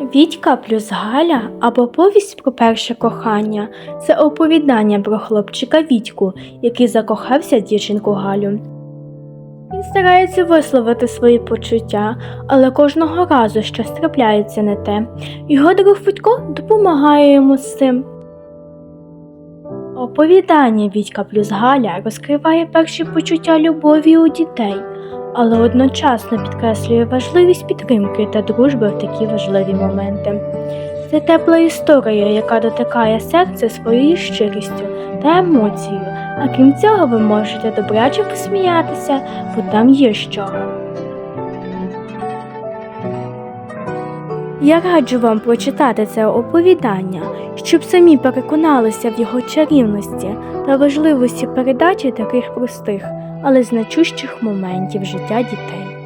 Вітька плюс Галя або повість про перше кохання це оповідання про хлопчика Вітьку, який закохався в дівчинку Галю. Він старається висловити свої почуття, але кожного разу щось трапляється не те. Його друг Федько допомагає йому з цим. Оповідання Вітька плюс Галя розкриває перші почуття любові у дітей, але одночасно підкреслює важливість підтримки та дружби в такі важливі моменти. Це тепла історія, яка дотикає серце своєю щирістю та емоцією, а крім цього ви можете добряче посміятися, бо там є з Я раджу вам прочитати це оповідання, щоб самі переконалися в його чарівності та важливості передачі таких простих, але значущих моментів життя дітей.